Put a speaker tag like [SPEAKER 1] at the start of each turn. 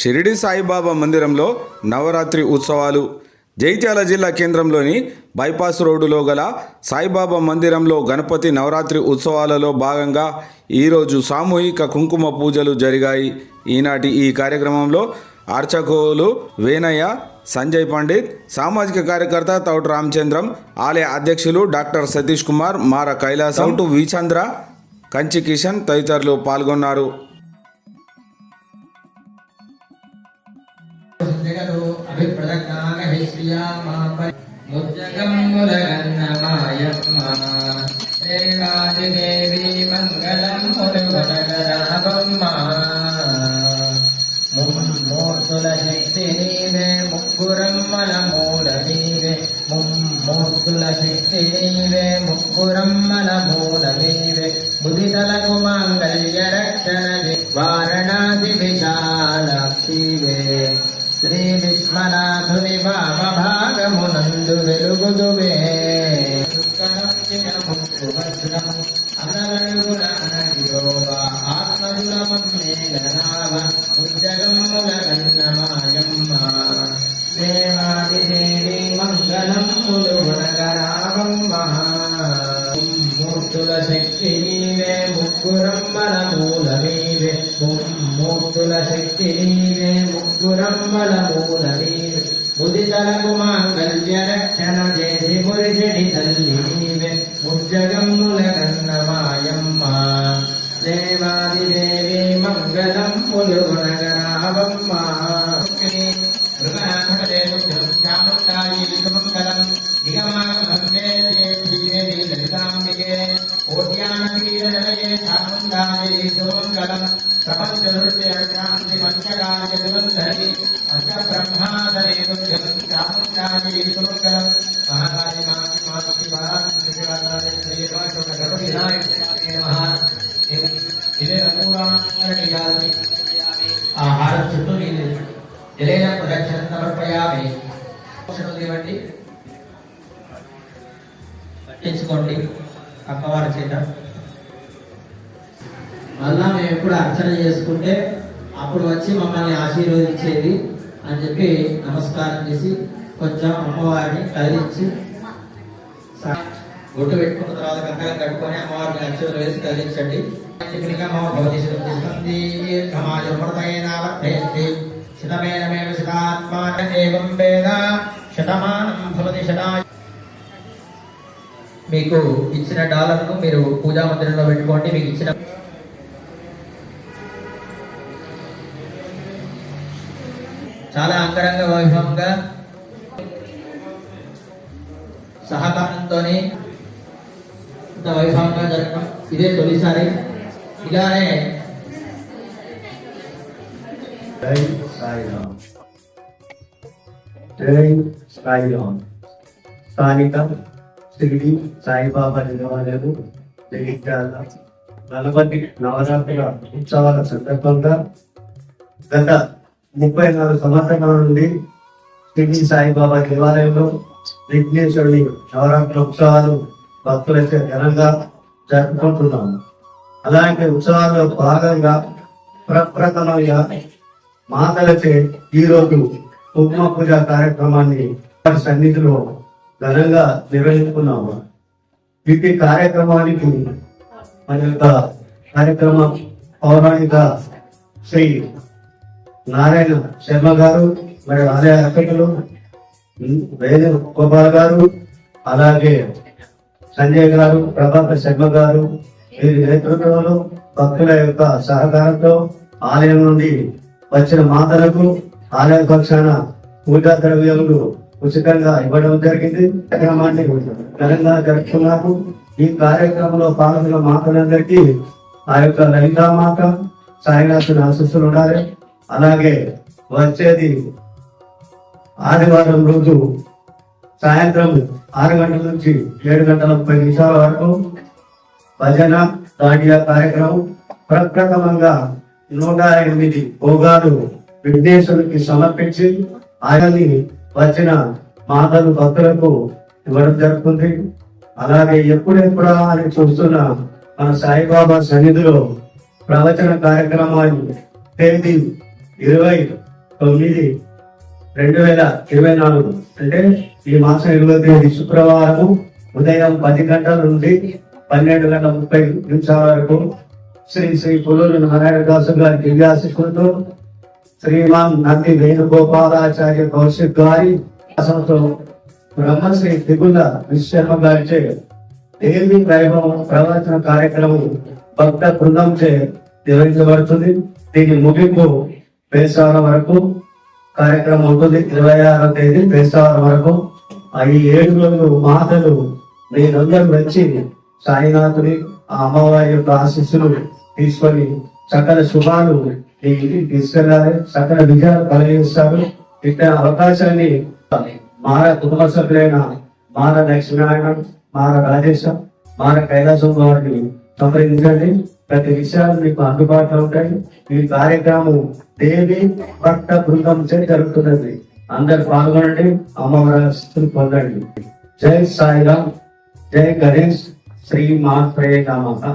[SPEAKER 1] షిరిడి సాయిబాబా మందిరంలో నవరాత్రి ఉత్సవాలు. జైత్యాల జిల్లా కేంద్రంలోని బైపాస్ రోడ్డులో గల సాయిబాబా మందిరంలో గణపతి నవరాత్రి ఉత్సవాలలో భాగంగా ఈరోజు సామూహిక కుంకుమ పూజలు జరిగాయి. ఈనాటి ఈ కార్యక్రమంలో అర్చకులు వేనయ్య సంజయ్ పండిత్ సామాజిక కార్యకర్త తౌటు రామచంద్రం ఆలయ అధ్యక్షులు డాక్టర్ సతీష్ కుమార్ మార కైలాసం టు విచంద్ర కంచి కిషన్ తదితరులు పాల్గొన్నారు.
[SPEAKER 2] అభిప్రదజ్ఞానహి శక్తి నీవే ముగ్గురమ్మల మూల నీవే ముమ్మూర్తుల శక్తి నీవే ముగ్గురమ్మల మూల నీవే ముదితలకు మాంగళ్య రక్షణ వారణాసి విశాలాక్షివే శ్రీ విశ్వనాథుని వామ భాగమునందు వెలుగుదువే దేవాదిదేవి మంగళం ములుగుణగరామమ్మ మూర్తుల శక్తి నీవే ముగ్గురమ్మల మూల నీవే మూర్తుల శక్తి నీవే ముగ్గురమ్మల మూల నీవే ముదితలకు మాంగళ్య రక్షణ చేసి మురిసిడి తల్లి నీవే ముజ్జగమ్ముల కన్నమాయమ్మ దేవాదిదేవి మంగళం ములుగుణగరామమ్మ కోట్యానవీరజనయే చాముండాయి సుమంగళం పంచకాయ దురంధరి పంచబ్రహ్మాదరే దుర్గం సుమంగళం మహాకాళి ఇదే ఆహారం చుట్టూ నీళ్ళు జలేన ప్రదక్షిణ సమర్పయామి ఇవ్వండి పట్టించుకోండి. పక్కవారి చేత మళ్ళా మేము ఎప్పుడు అర్చన చేసుకుంటే అప్పుడు వచ్చి మమ్మల్ని ఆశీర్వదించేది అని చెప్పి నమస్కారం చేసి కొంచెం అమ్మవారిని కదిలించి గుడ్డు గుట్టు పెట్టుకున్న తర్వాత కంకణం కట్టుకొని అమ్మవారిని అక్షరం వేసి కదిలించండి. శతమేనమేవ ఏవం వేద. శతమానం భవతి శతా మీకు ఇచ్చిన డాలర్ను మీరు పూజా మందిరంలో పెట్టుకోండి. మీకు ఇచ్చిన చాలా అంగరంగ వైభవంగా సహకారంతో ఇంత వైభవంగా జరగడం ఇదే తొలిసారి. ఇలానే
[SPEAKER 3] జై సాయిరామ్. జై సాయిరామ్. స్థానిక షిరిడి సాయిబాబా దేవాలయం జగిత్యాల నలభై నవరాత్రుల ఉత్సవాల సందర్భంగా గత ముప్పై నాలుగు సంవత్సరాల నుండి షిరిడి సాయిబాబా దేవాలయంలో విఘ్నేశ్వరుని నవరాత్రి ఉత్సవాలు భక్తులైతే ఘనంగా జరుపుకుంటున్నాము. అలాంటి ఉత్సవాల్లో భాగంగా ప్రప్రథమంగా మాతలచే ఈరోజు కుంకుమ పూజ కార్యక్రమాన్ని వారి సన్నిధిలో ఘనంగా నిర్వహించుకున్నాము ఈ కార్యక్రమానికి మన యొక్క కార్యక్రమ పౌరాణిక శ్రీ నారాయణ శర్మ గారు మరి ఆలయ అర్పకులు వేద గోపాల్ గారు అలాగే సంజయ్ గారు ప్రభాకర్ శర్మ గారు వీరి నేతృత్వంలో భక్తుల యొక్క సహకారంతో ఆలయం నుండి వచ్చిన మాతలకు ఆలయ పక్షాన పూజా ద్రవ్యములు ఉచితంగా ఇవ్వడం జరిగింది. కార్యక్రమాన్ని ఘనంగా జరుపుకున్నాము ఈ కార్యక్రమంలో పాల్గొన్న మాతలందరికీ ఆ యొక్క లలితా మాత సాయినాథుని ఆశస్సులు ఉండాలి. అలాగే వచ్చేది ఆదివారం రోజు సాయంత్రం ఆరు గంటల నుంచి ఏడు గంటల ముప్పై నిమిషాల వరకు భజన దాండియా కార్యక్రమం. ప్రప్రథమంగా నూట ఎనిమిది భోగాలు విఘ్నేశ్వరునికి సమర్పించి ఆయన్ని వచ్చిన మాతలు భక్తులకు ఇవ్వడం జరుగుతుంది. అలాగే ఎప్పుడెప్పుడా అని చూస్తున్న మన సాయిబాబా సన్నిధిలో ప్రవచన కార్యక్రమాన్ని తేదీ ఇరవై తొమ్మిది రెండు వేల ఇరవై నాలుగు. అంటే ఈ మాసం ఇరవై తేదీ శుక్రవారం ఉదయం పది గంటల నుండి పన్నెండు గంటల ముప్పై నిమిషాల వరకు శ్రీ శ్రీ పులూరు నారాయణ దాసు గారి దివ్యాశిస్సులతో శ్రీమాన్ నంది వేణుగోపాలాచార్య కౌశిక్ గారి అసంతో బ్రహ్మశ్రీ దిగుల విశ్వశర్మ గారిచే దేవి వైభవం ప్రవచన కార్యక్రమం భక్త బృందంచే నిర్వహించబడుతుంది. దీని ముగింపు పేసాల వరకు కార్యక్రమం ఉంటుంది. ఇరవై ఆరో తేదీ పేసాల వరకు. ఈ ఏడు రోజులు మాతలు మీరందరూ వచ్చి సాయినాథుని ఆ అమ్మవారి యొక్క ఆశీస్సులు తీసుకొని సకల శుభాలు మీ ఇంటికి తీసుకెళ్ళాలి. సకల విజయాలు కలిగిస్తారు. ఇట్లా అవకాశాన్ని మార కుటుంబ సభ్యులైన మార లక్ష్మీనారాయణ మార రాజేశం మార కైలాసం వారిని సంప్రదించండి. ప్రతి విషయాలు మీకు అందుబాటులో ఉంటాయి. ఈ కార్యక్రమం దేవి భక్త బృందం చే జరుగుతున్నది. అందరు పాల్గొనండి. అమ్మవారి పొందండి. జై సాయిరామ్. జై గణేష్. శ్రీ మాత్రేయ నమః.